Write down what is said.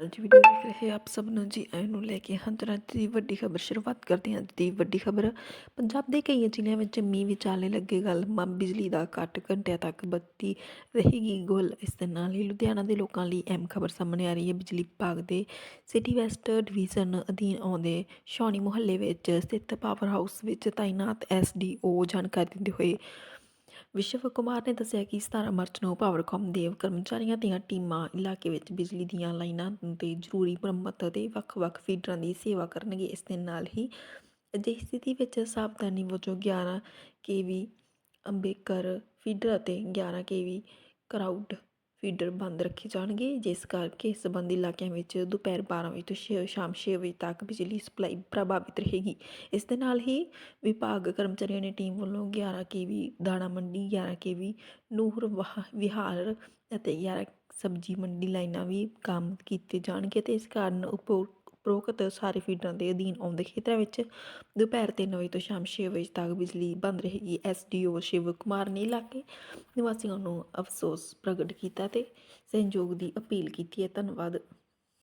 ਅੱਜ ਵੀਡੀਓ ਦੇਖ ਰਹੇ ਆਪ ਸਭ ਨੂੰ ਜੀ ਆਇਆਂ ਨੂੰ ਲੈ ਕੇ ਹਾਂ ਤੁਰੰਤ ਦੀ ਵੱਡੀ ਖਬਰ ਸ਼ੁਰੂਆਤ ਕਰਦੇ ਹਾਂ। ਅੱਜ ਦੀ ਵੱਡੀ ਖਬਰ, ਪੰਜਾਬ ਦੇ ਕਈ ਜ਼ਿਲ੍ਹਿਆਂ ਵਿੱਚ ਮੀਂਹ ਵਿਚਾਲੇ ਲੱਗੇਗਾ ਲੰਮਾ ਬਿਜਲੀ ਦਾ ਕੱਟ ਘੰਟਿਆਂ ਤੱਕ ਬੱਤੀ ਰਹੇਗੀ ਗੁੱਲ। ਇਸ ਦੇ ਨਾਲ ਹੀ ਲੁਧਿਆਣਾ ਦੇ ਲੋਕਾਂ ਲਈ ਅਹਿਮ ਖਬਰ ਸਾਹਮਣੇ ਆ ਰਹੀ ਹੈ। ਬਿਜਲੀ ਵਿਭਾਗ ਦੇ ਸਿਟੀ ਵੈਸਟ ਡਿਵੀਜ਼ਨ ਅਧੀਨ ਆਉਂਦੇ ਸ਼ੌਣੀ ਮੁਹੱਲੇ ਵਿੱਚ ਸਥਿਤ ਪਾਵਰ ਹਾਊਸ ਵਿੱਚ ਤਾਇਨਾਤ ਐਸਡੀਓ ਜਾਣਕਾਰੀ ਦਿੰਦੇ ਹੋਏ ਵਿਸ਼ਵ ਕੁਮਾਰ ਨੇ ਦੱਸਿਆ ਕਿ 17 ਮਾਰਚ ਨੂੰ ਪਾਵਰਕਾਮ ਦੇ ਕਰਮਚਾਰੀਆਂ ਦੀਆਂ ਟੀਮਾਂ ਇਲਾਕੇ ਵਿੱਚ ਬਿਜਲੀ ਦੀਆਂ ਲਾਈਨਾਂ ਤੇ ਜ਼ਰੂਰੀ ਮੁਰੰਮਤ ਅਤੇ ਵੱਖ-ਵੱਖ ਫੀਡਰਾਂ ਦੀ ਸੇਵਾ ਕਰਨਗੇ। ਇਸ ਦੇ ਨਾਲ ਹੀ ਅਜਿਹੀ ਸਥਿਤੀ ਵਿੱਚ ਸਾਵਧਾਨੀ ਵਜੋਂ 11 ਕੇਵੀ ਅੰਬੇਕਰ ਫੀਡਰ ਅਤੇ 11 ਕੇਵੀ ਕਰਾਊਡ ਫੀਡਰ ਬੰਦ ਰੱਖੇ ਜਾਣਗੇ, ਜਿਸ ਕਰਕੇ ਸੰਬੰਧੀ ਇਲਾਕਿਆਂ ਵਿੱਚ ਦੁਪਹਿਰ 12 ਵਜੇ ਤੋਂ ਛੇ- ਸ਼ਾਮ 6 ਵਜੇ ਤੱਕ ਬਿਜਲੀ ਸਪਲਾਈ ਪ੍ਰਭਾਵਿਤ ਰਹੇਗੀ। ਇਸ ਦੇ ਨਾਲ ਹੀ ਵਿਭਾਗ ਕਰਮਚਾਰੀਆਂ ਨੇ ਟੀਮ ਵੱਲੋਂ 11 ਕੇਵੀ ਦਾਣਾ ਮੰਡੀ 11 ਕੇਵੀ ਨੂਰ ਵਾਹ- ਵਿਹਾਰ ਅਤੇ 11 ਸਬਜ਼ੀ ਮੰਡੀ ਲਾਈਨਾਂ ਵੀ ਕੰਮ ਕੀਤੇ ਜਾਣਗੇ ਤੇ ਇਸ ਕਾਰਨ ਉਪਰੋ- ਉਪਰੋਕਤ ਸਾਰੇ ਫੀਡਰਾਂ ਦੇ ਅਧੀਨ ਆਉਂਦੇ ਖੇਤਰਾਂ ਵਿੱਚ, ਦੁਪਹਿਰ 3 ਵਜੇ ਤੋਂ ਸ਼ਾਮ 6 ਵਜੇ ਤੱਕ ਬਿਜਲੀ ਬੰਦ ਰਹੇਗੀ। ਐਸਡੀਓ ਸ਼ਿਵ ਕੁਮਾਰ ਨੇ ਇਲਾਕੇ ਨਿਵਾਸੀਆਂ ਨੂੰ ਅਫਸੋਸ ਪ੍ਰਗਟ ਕੀਤਾ ਤੇ ਸਹਿਯੋਗ ਦੀ ਅਪੀਲ ਕੀਤੀ ਹੈ। ਧੰਨਵਾਦ।